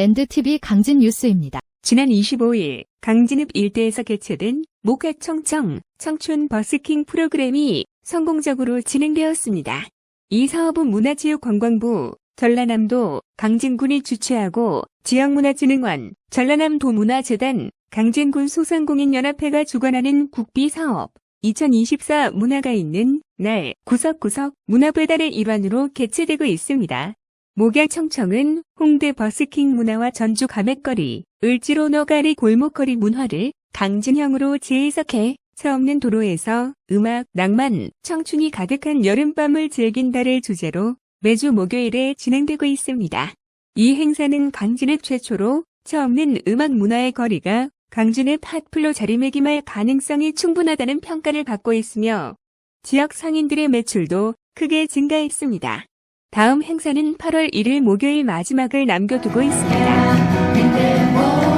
엔드TV 강진 뉴스입니다. 지난 25일 강진읍 일대에서 개최된 목학청청 청춘 버스킹 프로그램이 성공적으로 진행되었습니다. 이 사업은 문화체육관광부, 전라남도 강진군이 주최하고 지역문화진흥원, 전라남도문화재단, 강진군 소상공인연합회가 주관하는 국비사업, 2024 문화가 있는 날 구석구석 문화배달의 일환으로 개최되고 있습니다. 목약청청은 홍대 버스킹 문화와 전주 가맥거리, 을지로 너가리 골목거리 문화를 강진형으로 재해석해 차 없는 도로에서 음악, 낭만, 청춘이 가득한 여름밤을 즐긴다를 주제로 매주 목요일에 진행되고 있습니다. 이 행사는 강진읍 최초로 차 없는 음악 문화의 거리가 강진읍 핫플로 자리매김할 가능성이 충분하다는 평가를 받고 있으며 지역 상인들의 매출도 크게 증가했습니다. 다음 행사는 8월 1일 목요일 마지막을 남겨두고 있습니다.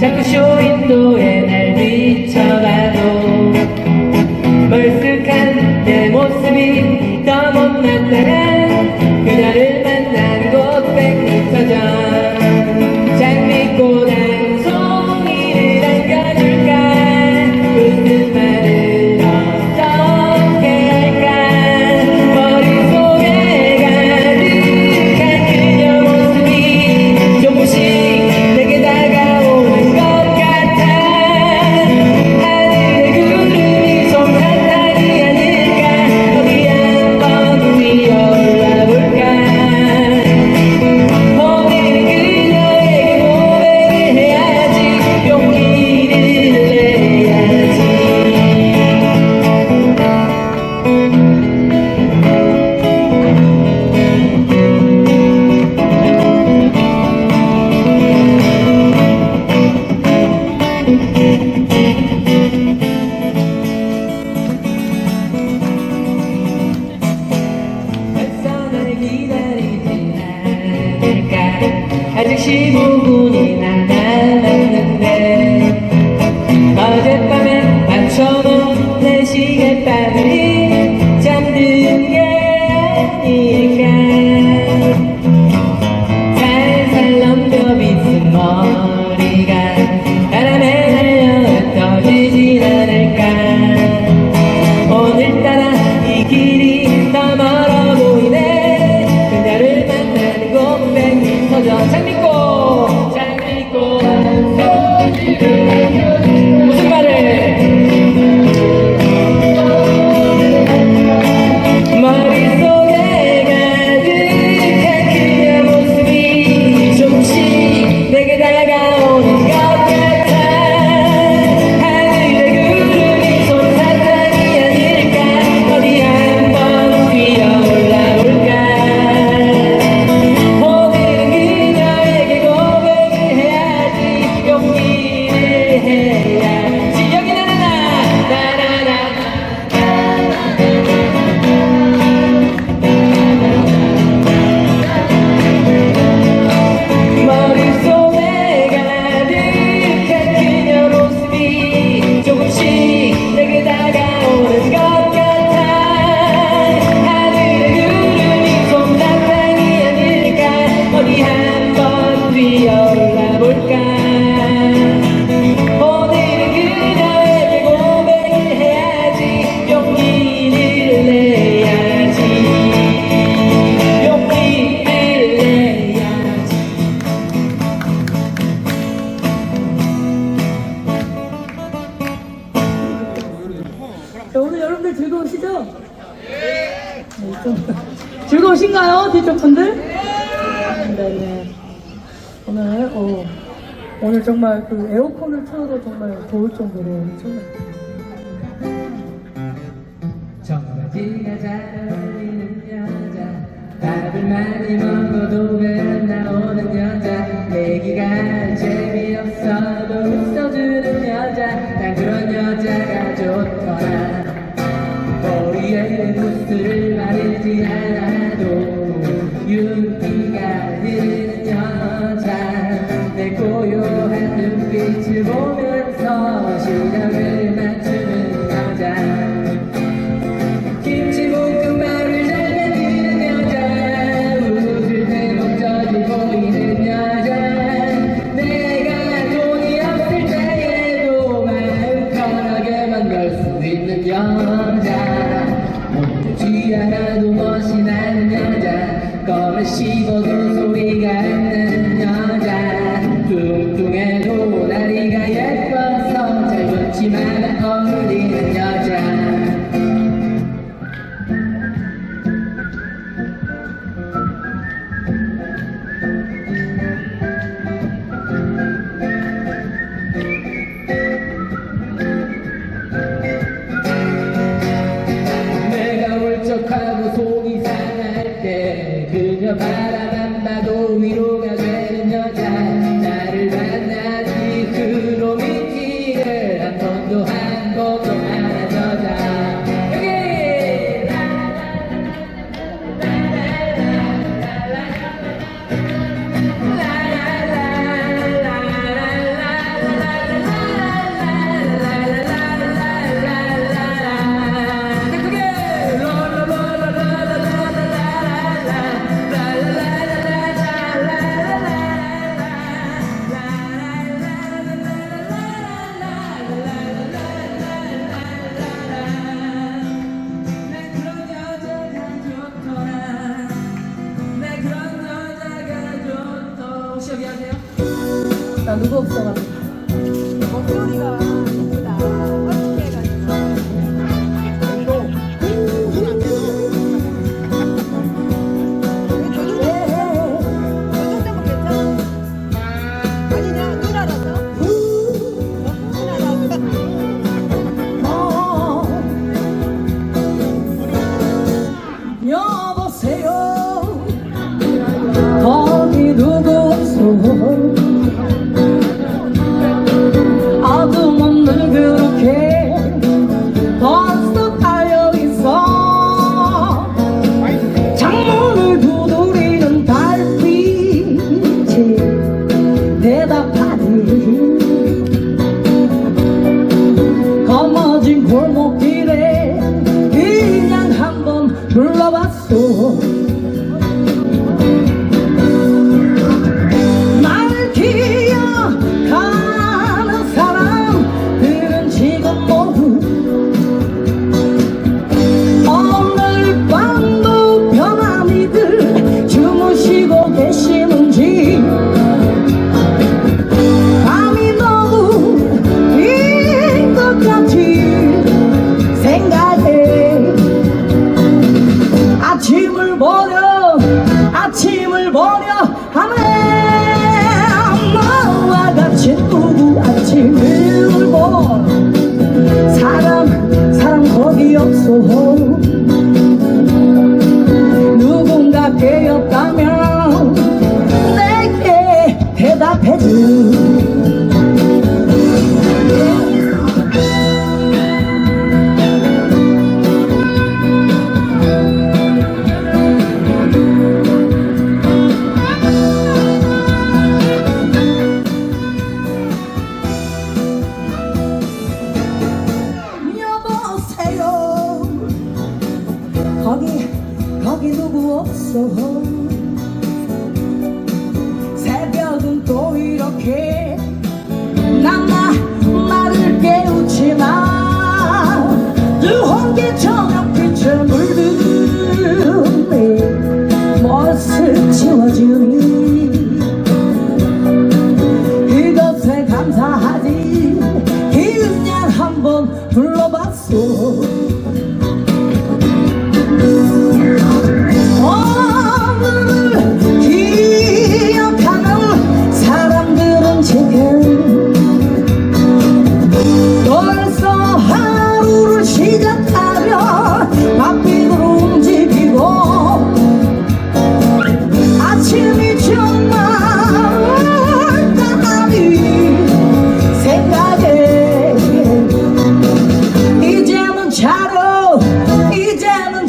着手不顾你来。 네, 오늘 여러분들 즐거우시죠? 네. 즐거우신가요, 뒤쪽 분들? 네. 네. 네 오늘 어, 오늘 정말 그 에어컨을 틀어도 정말 더울 정도로 정말. 정말 잘 어울리는 여자 밥을 많이 먹어도 맨날 오는 여자 내기가 제 you got out here. she mad?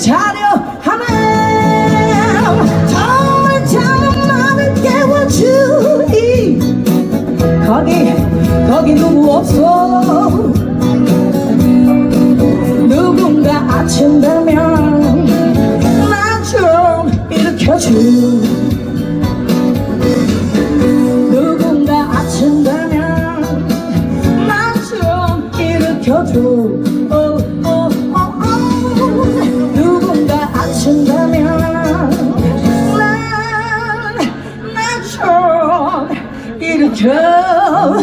tired. 일으켜줘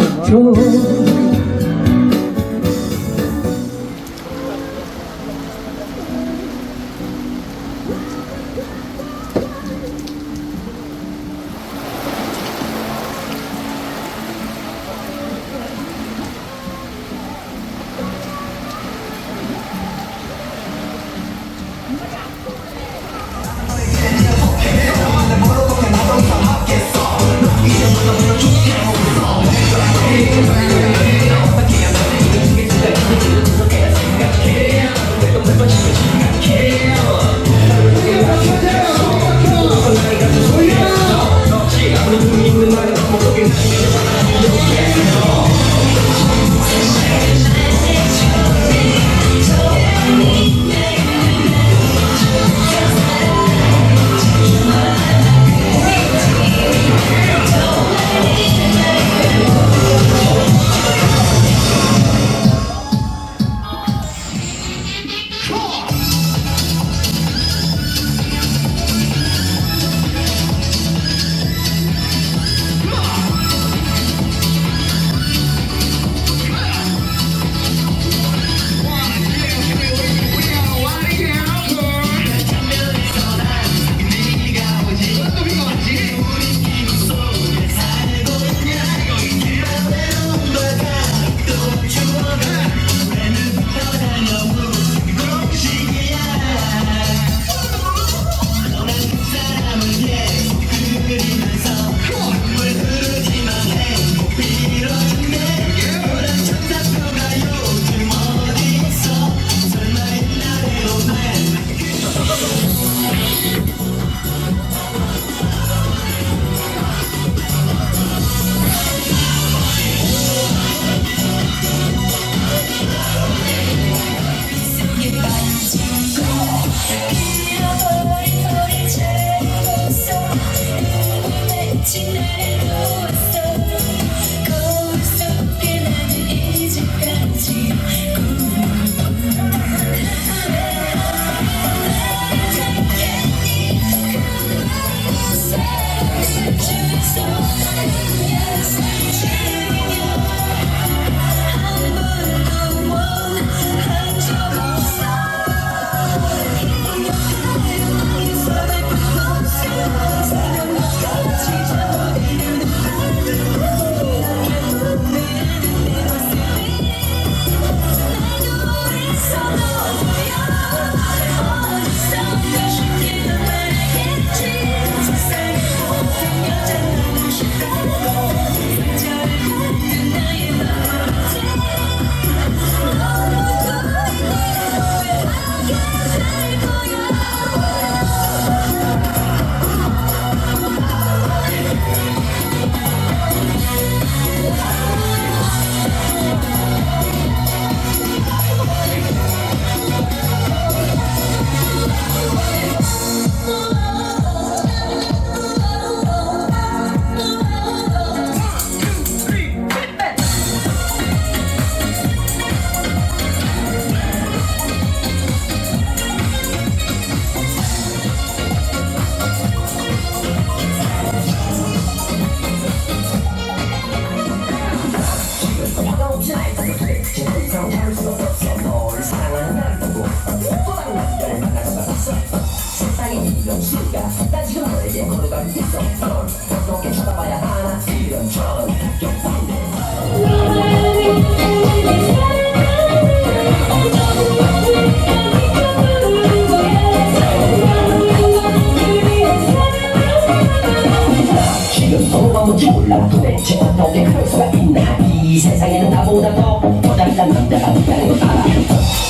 이 세상에는 나보다 더 모자란 남자가 있다는 걸 알아.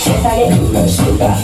세상에 그럴 수가